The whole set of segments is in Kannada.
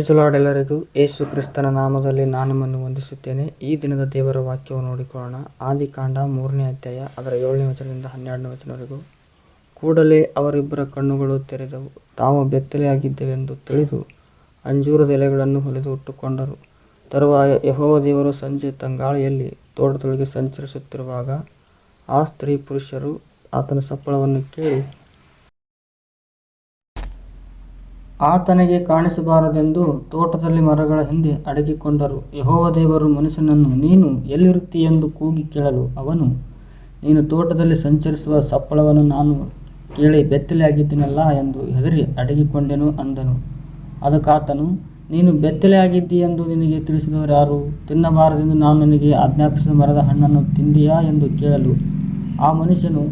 ಪ್ರೈಸ್ ಲಾರ್ಡ್ ಎಲ್ಲರಿಗೂ. ಯೇಸು ಕ್ರಿಸ್ತನ ನಾಮದಲ್ಲಿ ನಾನು ನಿಮ್ಮನ್ನು ವಂದಿಸುತ್ತೇನೆ. ಈ ದಿನದ ದೇವರ ವಾಕ್ಯವನ್ನು ನೋಡಿಕೊಳ್ಳೋಣ. ಆದಿಕಾಂಡ ಮೂರನೇ ಅಧ್ಯಾಯ ಅದರ ಏಳನೇ ವಚನದಿಂದ ಹನ್ನೆರಡನೇ ವಚನವರೆಗೂ. ಕೂಡಲೇ ಅವರಿಬ್ಬರ ಕಣ್ಣುಗಳು ತೆರೆದವು. ತಾವು ಬೆತ್ತಲೆಯಾಗಿದ್ದೇವೆಂದು ತಿಳಿದು ಅಂಜೂರದ ಎಲೆಗಳನ್ನು ಹೊಲಿದು ಉಟ್ಟುಕೊಂಡರು. ತರುವಾಯ ಯೆಹೋವ ದೇವರು ಸಂಜೆ ತಂಗಾಳಿಯಲ್ಲಿ ತೋಟದೊಳಗೆ ಸಂಚರಿಸುತ್ತಿರುವಾಗ ಆ ಸ್ತ್ರೀ ಪುರುಷರು ಆತನ ಸಪ್ಪಳವನ್ನು ಕೇಳಿ ಆತನಿಗೆ ಕಾಣಿಸಬಾರದೆಂದು ತೋಟದಲ್ಲಿ ಮರಗಳ ಹಿಂದೆ ಅಡಗಿಕೊಂಡರು. ಯಹೋವ ದೇವರು ಮನುಷ್ಯನನ್ನು, ನೀನು ಎಲ್ಲಿರುತ್ತೀಯೆಂದು ಕೂಗಿ ಕೇಳಲು ಅವನು, ನೀನು ತೋಟದಲ್ಲಿ ಸಂಚರಿಸುವ ಸಪ್ಪಳವನ್ನು ನಾನು ಕೇಳಿ ಬೆತ್ತಲೆಯಾಗಿದ್ದೀನಲ್ಲ ಎಂದು ಹೆದರಿ ಅಡಗಿಕೊಂಡೆನು ಅಂದನು. ಅದಕ್ಕಾತನು, ನೀನು ಬೆತ್ತಲೆಯಾಗಿದ್ದಿ ಎಂದು ನಿನಗೆ ತಿಳಿಸಿದವರು ಯಾರು? ತಿನ್ನಬಾರದೆಂದು ನಾನು ನಿನಗೆ ಆಜ್ಞಾಪಿಸಿದ ಮರದ ಹಣ್ಣನ್ನು ತಿಂದೆಯಾ ಎಂದು ಕೇಳಲು ಆ ಮನುಷ್ಯನು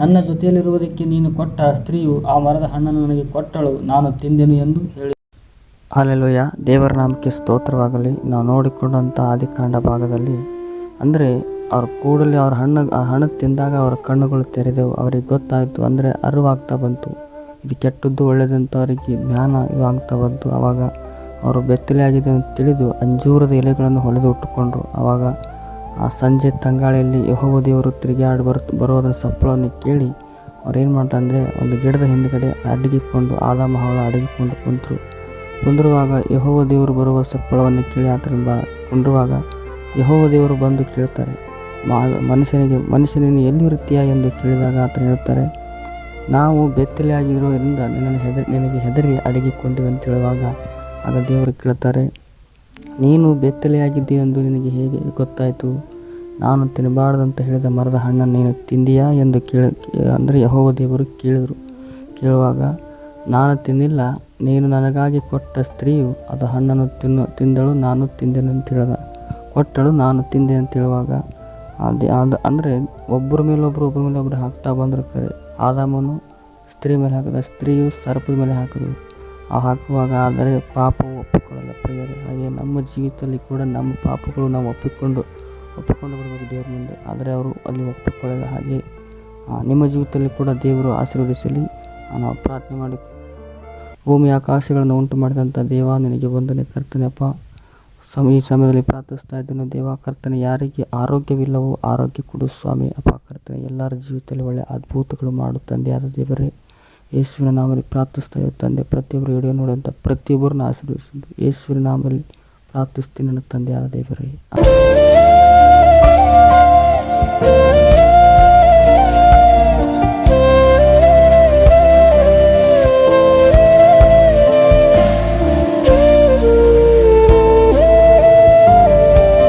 ನನ್ನ ಜೊತೆಯಲ್ಲಿರುವುದಕ್ಕೆ ನೀನು ಕೊಟ್ಟ ಸ್ತ್ರೀಯು ಆ ಮರದ ಹಣ್ಣನ್ನು ನನಗೆ ಕೊಟ್ಟಳು, ನಾನು ತಿಂದೆನು ಎಂದು ಹೇಳಿ. ಅಲ್ಲೆಲುಯ್ಯ ದೇವರ ನಾಮಕ್ಕೆ ಸ್ತೋತ್ರವಾಗಲಿ. ನಾವು ನೋಡಿಕೊಂಡಂಥ ಆದಿಕಾಂಡ ಭಾಗದಲ್ಲಿ, ಅಂದರೆ ಅವ್ರ ಕೂಡಲೇ ಅವ್ರ ಹಣ್ಣು, ಆ ಹಣ್ಣು ತಿಂದಾಗ ಅವರ ಕಣ್ಣುಗಳು ತೆರೆದವು. ಅವರಿಗೆ ಗೊತ್ತಾಯಿತು, ಅಂದರೆ ಅರಿವಾಗ್ತಾ ಬಂತು. ಇದು ಕೆಟ್ಟದ್ದು ಒಳ್ಳೆಯದಂತ ಅವರಿಗೆ ಜ್ಞಾನ ಇವಾಗ್ತಾ ಬಂತು. ಆವಾಗ ಅವರು ಬೆತ್ತಲೆಯಾಗಿದೆ ಅಂತ ತಿಳಿದು ಅಂಜೂರದ ಎಲೆಗಳನ್ನು ಹೊಲೆದು ಉಟ್ಟುಕೊಂಡ್ರು. ಆವಾಗ ಆ ಸಂಜೆ ತಂಗಾಳಿಯಲ್ಲಿ ಯಹೋವ ದೇವರು ತಿರುಗಾಡಿ ಬರು ಬರೋದನ್ನ ಸಪ್ಪಳವನ್ನು ಕೇಳಿ ಏನು ಅಂದರೆ ಒಂದು ಗಿಡದ ಹಿಂದುಗಡೆ ಅಡಗಿಕೊಂಡು ಆದ ಹವಳ ಅಡಗಿಕೊಂಡು ಕುಂತರು. ಕುಂದಿರುವಾಗ ಯಹೋವ ದೇವರು ಬರುವ ಸಪ್ಪಳವನ್ನು ಕೇಳಿ ಆತರಿಂದ ಕುಂಡಿರುವಾಗ ಯಹೋವ ದೇವರು ಬಂದು ಕೇಳ್ತಾರೆ ಮನುಷ್ಯನಿಗೆ ಎಲ್ಲಿ ಎಲ್ಲಿರುತ್ತೀಯಾ ಎಂದು ಕೇಳಿದಾಗ ಆತನು ಹೇಳ್ತಾರೆ ನಾವು ಬೆತ್ತಲೆಯಾಗಿರೋದ್ರಿಂದ ನಿನ್ನನ್ನು ಹೆದರಿ, ನಿನಗೆ ಹೆದರಿ ಅಡಗಿಕೊಂಡಿವೆ ಅಂತ ಹೇಳುವಾಗ ಆಗ ದೇವರು ಕೇಳ್ತಾರೆ ನೀನು ಬೆತ್ತಲೆಯಾಗಿದ್ದಿ ಎಂದು ನಿನಗೆ ಹೇಗೆ ಗೊತ್ತಾಯಿತು? ನಾನು ತಿನ್ನಬಾರ್ದಂತ ಹೇಳಿದ ಮರದ ಹಣ್ಣನ್ನು ನೀನು ತಿಂದಿಯಾ ಎಂದು ಕೇಳ, ಅಂದರೆ ಯಹೋವ ದೇವರು ಕೇಳಿದರು. ಕೇಳುವಾಗ, ನಾನು ತಿನ್ನಿಲ್ಲ ನೀನು ನನಗಾಗಿ ಕೊಟ್ಟ ಸ್ತ್ರೀಯು ಅದು ಹಣ್ಣನ್ನು ತಿನ್ನು, ತಿಂದಳು, ನಾನು ತಿಂದೆನು ಅಂತ ಹೇಳಿದ. ಕೊಟ್ಟಳು, ನಾನು ತಿಂದೆ ಅಂತ ಹೇಳುವಾಗ, ಅದು ಅದು, ಅಂದರೆ ಒಬ್ಬರ ಮೇಲೊಬ್ಬರು ಒಬ್ಬರ ಮೇಲೆ ಒಬ್ಬರು ಹಾಕ್ತಾ ಬಂದರು ಕರೆ. ಆದಾಮನು ಸ್ತ್ರೀ ಮೇಲೆ ಹಾಕಿದ, ಸ್ತ್ರೀಯು ಸರ್ಪದ ಮೇಲೆ ಹಾಕಿದ್ರು ಆ ಹಾಕುವಾಗ, ಆದರೆ ಒಪ್ಪಿಕೊಳ್ಳಲ್ಲ ಪ್ರಿಯರೇ ಹಾಗೆ ನಮ್ಮ ಜೀವಿತದಲ್ಲಿ ಕೂಡ ನಮ್ಮ ಪಾಪಗಳು ನಾವು ಒಪ್ಪಿಕೊಂಡು ಒಪ್ಪಿಕೊಂಡು ಬರಬೇಕು ದೇವ್ರ ಮುಂದೆ. ಆದರೆ ಅವರು ಅಲ್ಲಿ ಒಪ್ಪಿಕೊಳ್ಳಲ್ಲ ಹಾಗೆ ನಿಮ್ಮ ಜೀವಿತದಲ್ಲಿ ಕೂಡ ದೇವರು ಆಶೀರ್ವದಿಸಲಿ. ನಾವು ಪ್ರಾರ್ಥನೆ ಮಾಡಿ ಭೂಮಿ ಆಕಾಶಗಳನ್ನು ಉಂಟು ಮಾಡಿದಂಥ ದೇವ, ನಿನಗೆ ವಂದನೆ ಕರ್ತನೆಪ್ಪ ಸಮ, ಈ ಸಮಯದಲ್ಲಿ ಪ್ರಾರ್ಥಿಸ್ತಾ ಇದ್ದೇನೆ, ದೇವ ಕರ್ತನೆ, ಯಾರಿಗೆ ಆರೋಗ್ಯವಿಲ್ಲವೋ ಆರೋಗ್ಯ ಕೊಡು ಸ್ವಾಮಿ ಅಪ್ಪ ಕರ್ತನೆ. ಎಲ್ಲರ ಜೀವಿತದಲ್ಲಿ ಒಳ್ಳೆಯ ಅದ್ಭುತಗಳು ಮಾಡುತ್ತಂದೆ ತಂದೆಯಾದ ದೇವರೇ. ಯೇಸುವಿನ ನಾಮಲ್ಲಿ ಪ್ರಾರ್ಥಿಸ್ತಾ ಇದ್ದ ತಂದೆ, ಪ್ರತಿಯೊಬ್ಬರು ವಿಡಿಯೋ ನೋಡುವಂಥ ಪ್ರತಿಯೊಬ್ಬರನ್ನ ಆಶೀರ್ವದಿಸಿದ್ದು ಯೇಸುವಿನ ನಾಮಲ್ಲಿ ಪ್ರಾರ್ಥಿಸ್ತೀನಿ ನನ್ನ ತಂದೆಯಾದ ದೇವರೇ.